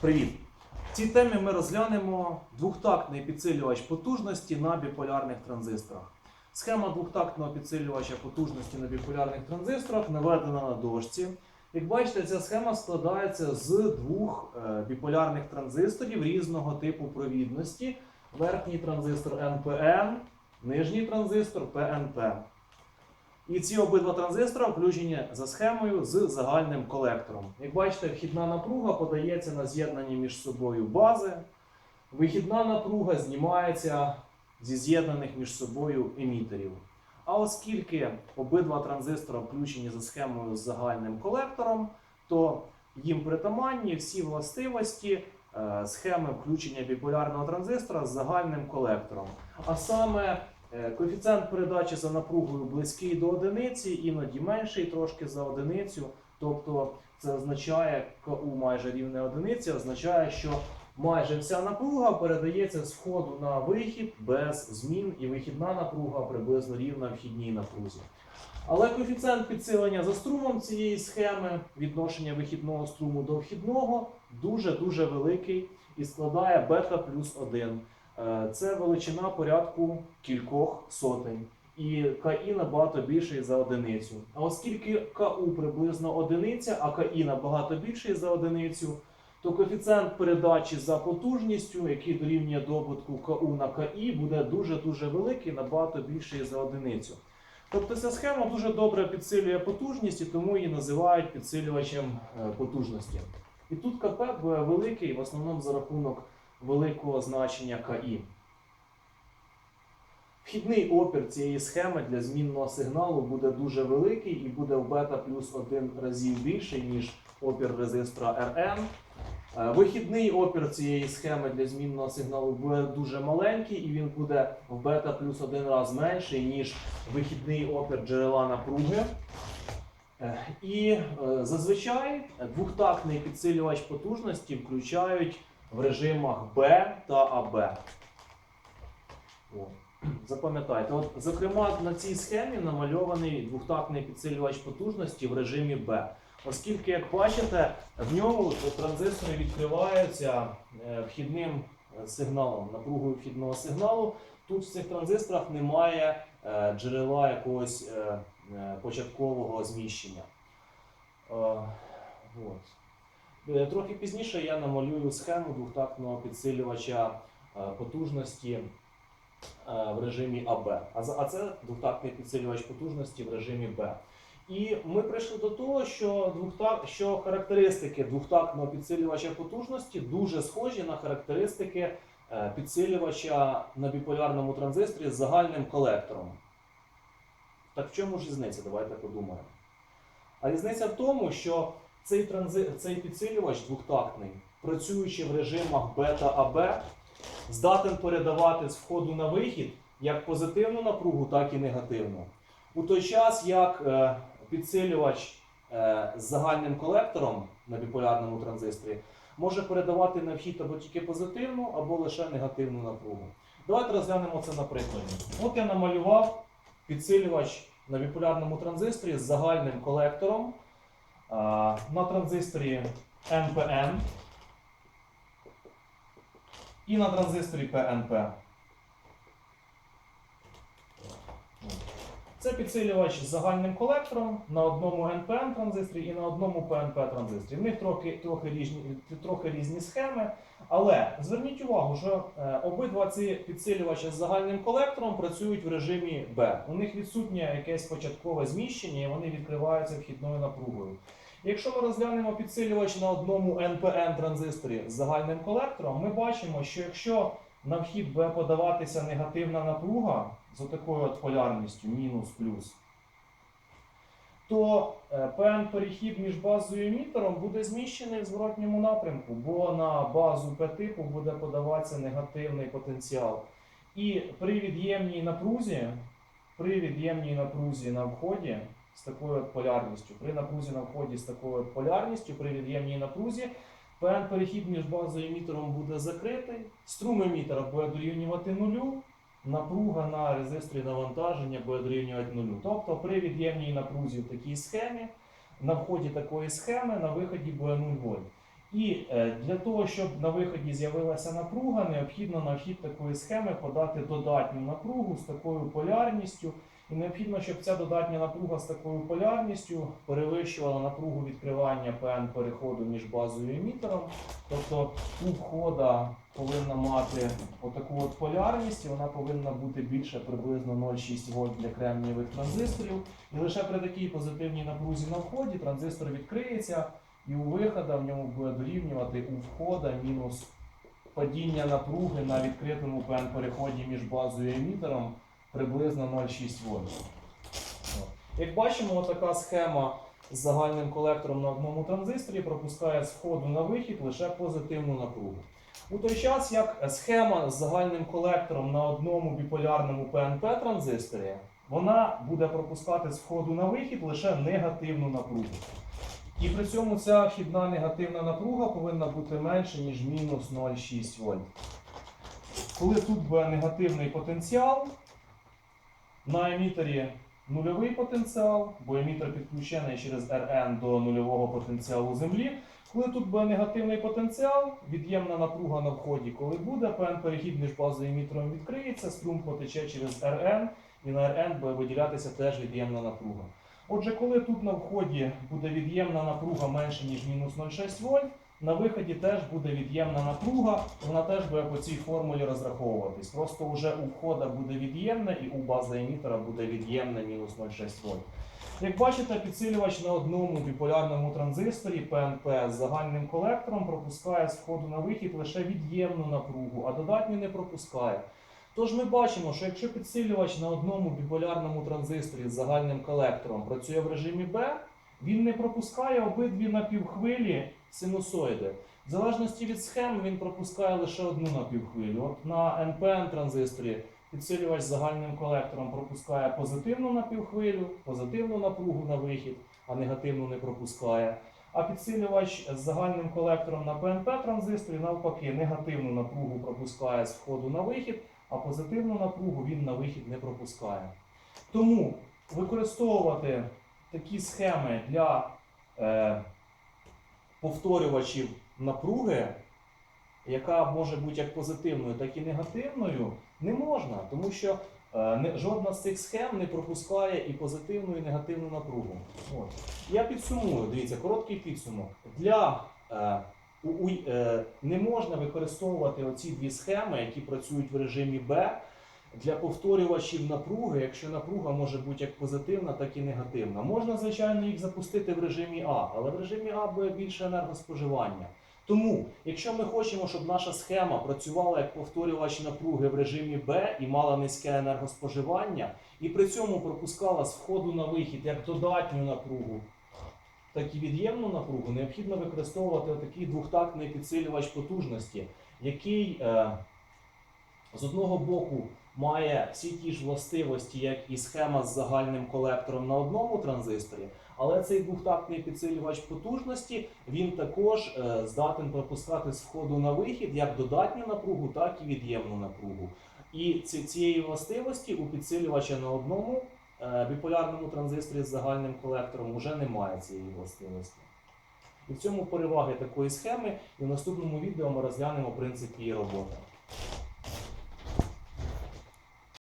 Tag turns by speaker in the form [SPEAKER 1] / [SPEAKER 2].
[SPEAKER 1] Привіт! В цій темі ми розглянемо двохтактний підсилювач потужності на біполярних транзисторах. Схема двохтактного підсилювача потужності на біполярних транзисторах наведена на дошці. Як бачите, ця схема складається з двох е, біполярних транзисторів різного типу провідності. Верхній транзистор NPN, нижній транзистор PNP. І ці обидва транзистора включені за схемою з загальним колектором. Як бачите, вхідна напруга подається на з'єднані між собою бази. Вихідна напруга знімається зі з'єднаних між собою емітерів. А оскільки обидва транзистора включені за схемою з загальним колектором, то їм притаманні всі властивості е, схеми включення біполярного транзистора з загальним колектором. А саме Коефіцієнт передачі за напругою близький до одиниці, іноді менший трошки за одиницю. Тобто це означає КУ майже рівне одиниці, означає, що майже вся напруга передається з входу на вихід без змін, і вихідна напруга приблизно рівна вхідній напрузі. Але коефіцієнт підсилення за струмом цієї схеми, відношення вихідного струму до вхідного, дуже-дуже великий і складає бета плюс 1. Е, Це величина порядку кількох сотень. І КІ набагато більший за одиницю. А оскільки КУ приблизно одиниця, а КІ набагато більший за одиницю, то коефіцієнт передачі за потужністю, який дорівнює добутку КУ на КІ, буде дуже-дуже великий, набагато більший за одиницю. Тобто ця схема дуже добре підсилює потужність і тому її називають підсилювачем е, потужності. І тут КП буде великий, в основному за рахунок великого значення КІ. Вхідний опір цієї схеми для змінного сигналу буде дуже великий і буде в бета плюс 1 разів більший, ніж опір резистора RN. Е, Вихідний опір цієї схеми для змінного сигналу буде дуже маленький, і він буде в бета плюс 1 раз менший, ніж вихідний опір джерела напруги. Е, І е, зазвичай двохтактний підсилювач потужності включають в режимах Б та АБ. О, Запам'ятайте, от, зокрема, на цій схемі намальований двохтактний підсилювач потужності в режимі Б. Оскільки, як бачите, в ньому транзистори відкриваються е, вхідним е, сигналом, напругою вхідного сигналу. Тут в цих транзисторах немає е, джерела якогось початкового зміщення. От. Е, Трохи пізніше я намалюю схему двохтактного підсилювача е, потужності е, в режимі АБ. А це двохтактний підсилювач потужності в режимі Б. І ми прийшли до того, що, двохтак... що характеристики двохтактного підсилювача потужності дуже схожі на характеристики підсилювача на біполярному транзисторі з загальним колектором. Так в чому ж різниця? Давайте подумаємо. А різниця в тому, що цей, транзи... цей підсилювач двохтактний, працюючи в режимах бета-АБ, здатен передавати з входу на вихід як позитивну напругу, так і негативну. У той час, як е, підсилювач е, з загальним колектором на біполярному транзисторі може передавати на вхід або тільки позитивну, або лише негативну напругу. Давайте розглянемо це на прикладі. От я намалював підсилювач на біполярному транзисторі з загальним колектором на транзисторі NPN і на транзисторі PNP. Це підсилювач з загальним колектором на одному NPN транзисторі і на одному PNP транзисторі. В них трохи, трохи, різні, трохи різні схеми, але зверніть увагу, що е, обидва ці підсилювачі з загальним колектором працюють в режимі B. У них відсутнє якесь початкове зміщення, і вони відкриваються вхідною напругою. Якщо ми розглянемо підсилювач на одному NPN транзисторі з загальним колектором, ми бачимо, що якщо на вхід буде подаватися негативна напруга з такою от полярністю мінус плюс, то PN-перехід між базою і емітером буде зміщений в зворотньому напрямку, бо на базу P-типу буде подаватися негативний потенціал. І при від'ємній напрузі, при від'ємній напрузі на вході з такою от полярністю, при напрузі на вході з такою от полярністю, при від'ємній напрузі, PN перехід між базою і емітером буде закритий, струм емітера буде дорівнювати нулю, напруга на резисторі навантаження буде дорівнювати нулю. Тобто при від'ємній напрузі в такій схемі, на вході такої схеми, на виході буде 0 вольт. І е, для того, щоб на виході з'явилася напруга, необхідно на вхід такої схеми подати додатню напругу з такою полярністю. І необхідно, щоб ця додатня напруга з такою полярністю перевищувала напругу відкривання ПН переходу між базою і емітером. Тобто у входа повинна мати отаку от полярність, і вона повинна бути більше приблизно 0,6 вольт для кремнієвих транзисторів. І лише при такій позитивній напрузі на вході транзистор відкриється, і у вихода в ньому буде дорівнювати у входа мінус падіння напруги на відкритому ПН переході між базою і емітером приблизно 0,6 вольт. Як бачимо, така схема з загальним колектором на одному транзисторі пропускає з входу на вихід лише позитивну напругу. У той час, як схема з загальним колектором на одному біполярному ПНП транзисторі, вона буде пропускати з входу на вихід лише негативну напругу. І при цьому ця вхідна негативна напруга повинна бути менше, ніж мінус 0,6 вольт. Коли тут буде негативний потенціал, на емітері нульовий потенціал, бо емітер підключений через RN до нульового потенціалу Землі. Коли тут буде негативний потенціал, від'ємна напруга на вході, коли буде, ПН перехід між базою емітером відкриється, струм потече через RN, і на RN буде виділятися теж від'ємна напруга. Отже, коли тут на вході буде від'ємна напруга менше, ніж мінус 0,6 вольт, на виході теж буде від'ємна напруга, вона теж буде по цій формулі розраховуватись. Просто вже у входа буде від'ємне і у бази емітера буде від'ємне мінус 0,6 вольт. Як бачите, підсилювач на одному біполярному транзисторі ПНП з загальним колектором пропускає з входу на вихід лише від'ємну напругу, а додатню не пропускає. Тож ми бачимо, що якщо підсилювач на одному біполярному транзисторі з загальним колектором працює в режимі Б, він не пропускає обидві напівхвилі синусоїди. В залежності від схем він пропускає лише одну напівхвилю. От на NPN транзисторі підсилювач загальним колектором пропускає позитивну напівхвилю, позитивну напругу на вихід, а негативну не пропускає. А підсилювач з загальним колектором на PNP транзисторі навпаки негативну напругу пропускає з входу на вихід, а позитивну напругу він на вихід не пропускає. Тому використовувати такі схеми для е, повторювачів напруги, яка може бути як позитивною, так і негативною, не можна, тому що е, жодна з цих схем не пропускає і позитивну, і негативну напругу. От. Я підсумую, дивіться, короткий підсумок. Для е, у, у, е, не можна використовувати оці дві схеми, які працюють в режимі Б, для повторювачів напруги, якщо напруга може бути як позитивна, так і негативна. Можна, звичайно, їх запустити в режимі А, але в режимі А буде більше енергоспоживання. Тому, якщо ми хочемо, щоб наша схема працювала як повторювач напруги в режимі Б і мала низьке енергоспоживання, і при цьому пропускала з входу на вихід як додатню напругу, так і від'ємну напругу, необхідно використовувати отакий двохтактний підсилювач потужності, який е, з одного боку має всі ті ж властивості, як і схема з загальним колектором на одному транзисторі, але цей двохтактний підсилювач потужності він також е, здатен пропускати з входу на вихід як додатню напругу, так і від'ємну напругу. І ці, цієї властивості у підсилювача на одному е, біполярному транзисторі з загальним колектором вже немає цієї властивості. І в цьому переваги такої схеми, і в наступному відео ми розглянемо принцип її роботи.